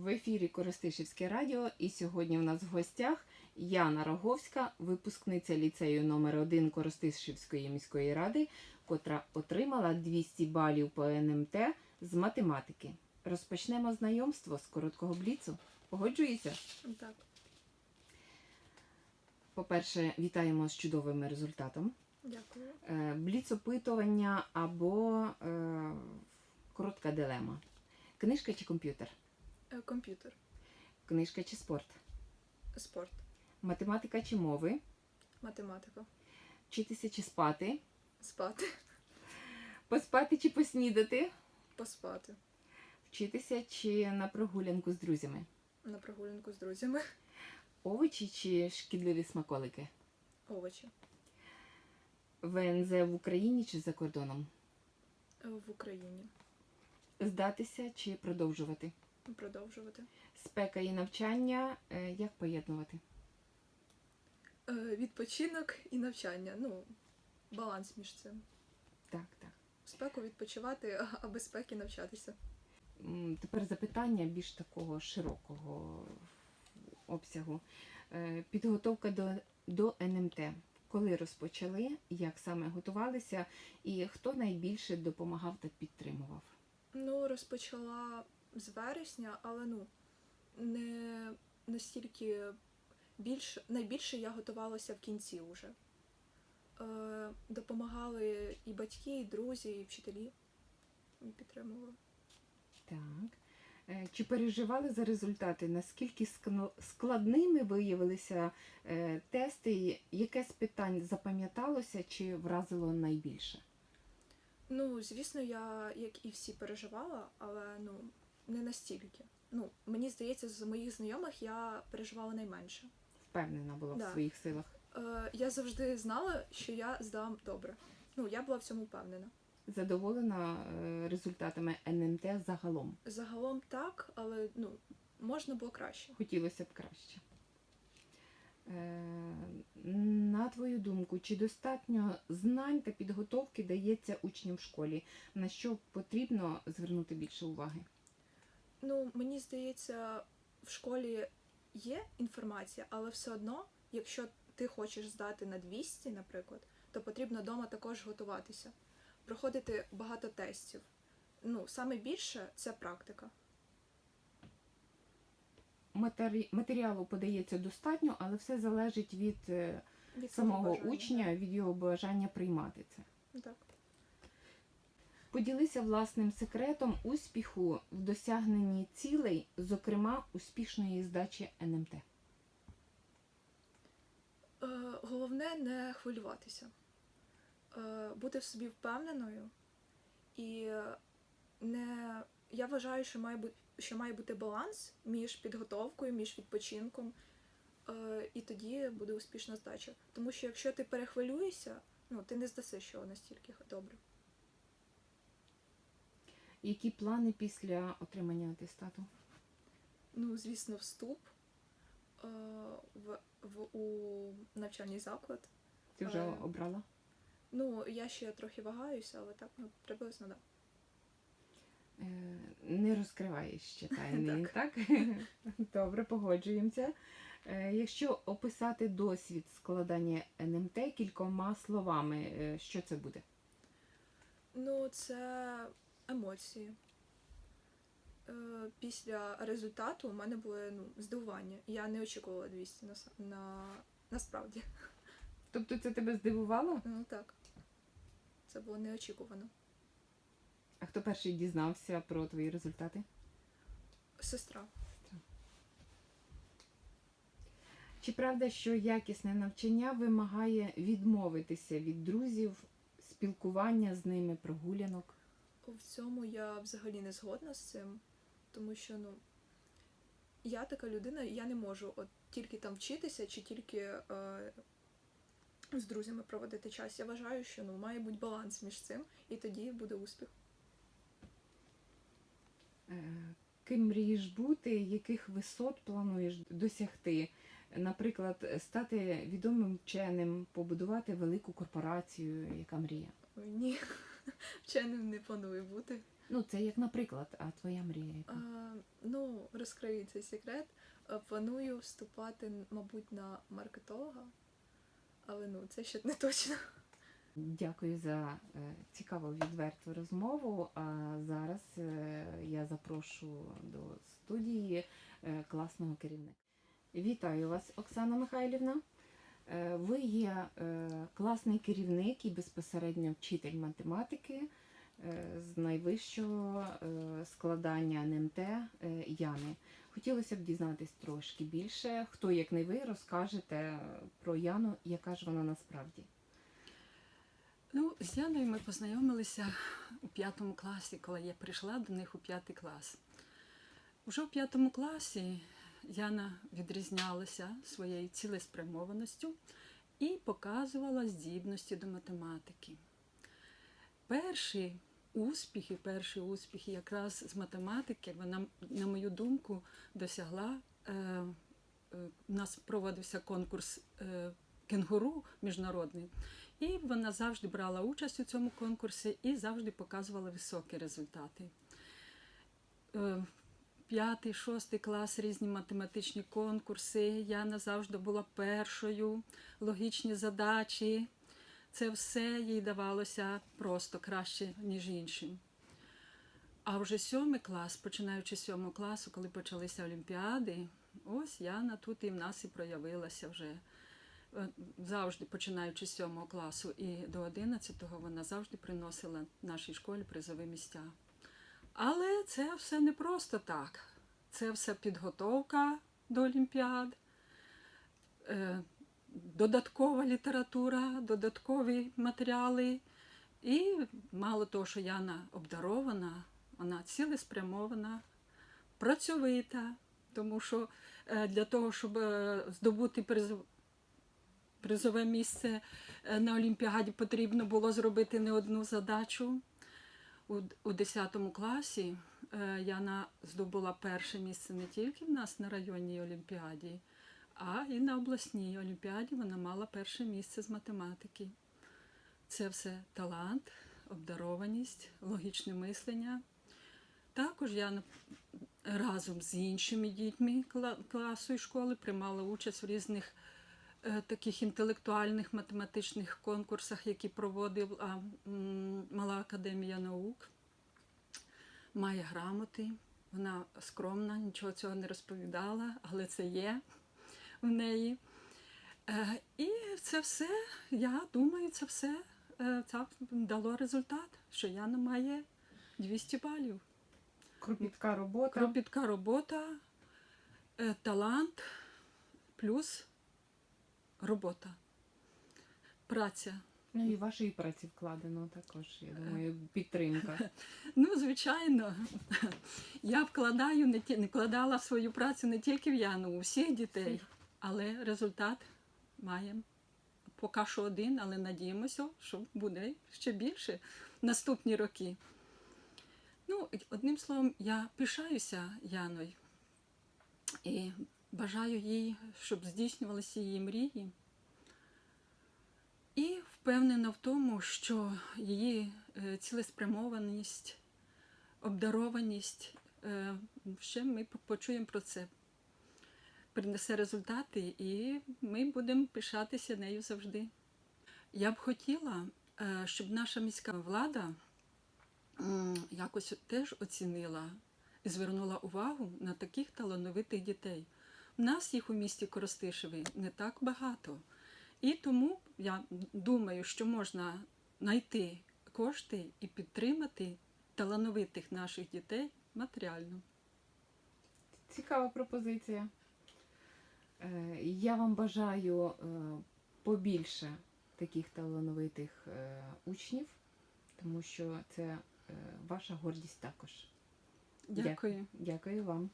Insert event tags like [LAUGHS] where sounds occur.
В ефірі Коростишівське радіо, і сьогодні в нас в гостях Яна Роговська, випускниця ліцею номер 1 Коростишівської міської ради, котра отримала 200 балів по НМТ з математики. Розпочнемо знайомство з короткого бліцу. Погоджуєшся? Так. По-перше, вітаємо з чудовим результатом. Дякую. Е, Бліц-опитування або е, коротка дилема. Книжка чи комп'ютер? Е, Комп'ютер. Книжка чи спорт? Спорт. Математика чи мови? Математика. Вчитися чи спати? Спати. Поспати чи поснідати? Поспати. Вчитися чи на прогулянку з друзями? На прогулянку з друзями. Овочі чи шкідливі смаколики? Овочі. ВНЗ в Україні чи за кордоном? Е, В Україні. Здатися чи продовжувати? Продовжувати. Спека і навчання е, як поєднувати? Е, Відпочинок і навчання. Ну, баланс між цим. Так, так. Спеку відпочивати, а- без спеки навчатися. Тепер запитання більш такого широкого обсягу. Е, Підготовка до, до НМТ. Коли розпочали, як саме готувалися, і хто найбільше допомагав та підтримував? Ну, розпочала з вересня, але ну не настільки більш найбільше я готувалася в кінці вже. Е, допомагали і батьки, і друзі, і вчителі. І підтримували. Так. Е, Чи переживали за результати? Наскільки складними виявилися е, тести? Яке з питань запам'яталося чи вразило найбільше? Ну, звісно, я, як і всі, переживала, але ну не настільки. Ну, мені здається, з моїх знайомих я переживала найменше. Впевнена була в своїх силах. Е, я завжди знала, що я здам добре. Ну, я була в цьому впевнена. Задоволена е, результатами НМТ загалом. Загалом так, але ну, можна було краще. Хотілося б краще. Е, На твою думку, чи достатньо знань та підготовки дається учням в школі? На що потрібно звернути більше уваги? Ну, мені здається, в школі є інформація, але все одно, якщо ти хочеш здати на 200, наприклад, то потрібно вдома також готуватися, проходити багато тестів. Ну, саме більше це практика. Матері... Матеріалу подається достатньо, але все залежить від е, Від самого бажання, учня, від його бажання приймати це. Так. Поділися власним секретом успіху в досягненні цілей, зокрема успішної здачі НМТ. Е, головне не хвилюватися, е, бути в собі впевненою. І не... я вважаю, що має, бути, що має бути баланс між підготовкою, між відпочинком, е, і тоді буде успішна здача. Тому що якщо ти перехвилюєшся, ну, ти не здасиш його настільки добре. Які плани після отримання атестату? Ну, звісно, вступ е, в, в, у навчальний заклад. Ти вже Е, обрала? Ну, я ще трохи вагаюся, але так, ну, приблизно, да. Е, Не розкриваєш ще тайни, [LAUGHS] так? Так. [LAUGHS] Добре, погоджуємося. Е, Якщо описати досвід складання НМТ кількома словами, е, що це буде? Ну, це емоції. Е, Після результату у мене були ну, здивування. Я не очікувала 200 на, на... насправді. Тобто це тебе здивувало? Ну так. Це було неочікувано. А хто перший дізнався про твої результати? Сестра. Чи правда, що якісне навчання вимагає відмовитися від друзів, спілкування з ними, прогулянок? В цьому я взагалі не згодна з цим, тому що ну, я така людина, я не можу от тільки там вчитися чи тільки е, з друзями проводити час. Я вважаю, що ну, має бути баланс між цим, і тоді буде успіх. Е, Ким мрієш бути, яких висот плануєш досягти? Наприклад, стати відомим вченим, побудувати велику корпорацію, яка мрія? Ой, Ні, [LAUGHS] вченим не планую бути. Ну, це як наприклад, а твоя мрія яка? Е, ну, розкрию цей секрет. Е, Планую вступати, мабуть, на маркетолога, але ну, це ще не точно. Дякую за е, цікаву відверту розмову. А зараз е, я запрошу до студії е, класного керівника. Вітаю вас, Оксана Михайлівна. Е, ви є е, класний керівник і безпосередньо вчитель математики е, з найвищого складання НМТ Яни. Хотілося б дізнатись трошки більше. Хто, як не ви, розкажете про Яну, яка ж вона насправді. Ну, з Яною ми познайомилися у п'ятому класі, коли я прийшла до них у п'ятий клас. Уже у п'ятому класі Яна відрізнялася своєю цілеспрямованістю і показувала здібності до математики. Перші успіхи, перші успіхи якраз з математики, вона, на мою думку, досягла. Е, е, у нас проводився конкурс е, кенгуру міжнародний. І вона завжди брала участь у цьому конкурсі і завжди показувала високі результати. П'ятий, шостий клас, різні математичні конкурси. Яна завжди була першою, логічні задачі. Це все їй давалося просто краще, ніж іншим. А вже сьомий клас, починаючи з сьомого класу, коли почалися Олімпіади, ось Яна тут і в нас і проявилася вже е, завжди починаючи з 7 класу і до 11-го, вона завжди приносила нашій школі призові місця. Але це все не просто так. Це все підготовка до Олімпіад, е, додаткова література, додаткові матеріали. І мало того, що Яна обдарована, вона цілеспрямована, працьовита, тому що е, для того, щоб е, здобути призов, призове місце на Олімпіаді, потрібно було зробити не одну задачу. У, у 10 класі е, Яна здобула перше місце не тільки в нас на районній Олімпіаді, а і на обласній Олімпіаді вона мала перше місце з математики. Це все талант, обдарованість, логічне мислення. Також я разом з іншими дітьми класу і школи приймала участь в різних таких інтелектуальних математичних конкурсах, які проводила Мала академія наук. Має грамоти. Вона скромна, нічого цього не розповідала, але це є в неї. Е, І це все, я думаю, це все е, це дало результат, що Яна має 200 балів. Кропітка робота. Кропітка робота, е, талант плюс робота, праця. Ну і вашої праці вкладено також, я думаю, підтримка. [LAUGHS] Ну, звичайно, я вкладаю не ті, не вкладала в свою працю не тільки в Яну, у всіх дітей, але результат маємо. Поки що один, але надіємося, що буде ще більше в наступні роки. Ну, одним словом, я пишаюся Яною і бажаю їй, щоб здійснювалися її мрії. І впевнена в тому, що її е, цілеспрямованість, обдарованість, е, ще ми почуємо про це. Принесе результати, і ми будемо пишатися нею завжди. Я б хотіла, е, щоб наша міська влада якось теж оцінила і звернула увагу на таких талановитих дітей. Нас їх у місті Коростишеві не так багато. І тому я думаю, що можна знайти кошти і підтримати талановитих наших дітей матеріально. Цікава пропозиція. Е, Я вам бажаю е, побільше таких талановитих е, учнів, тому що це ваша гордість також. Дякую. Дякую вам.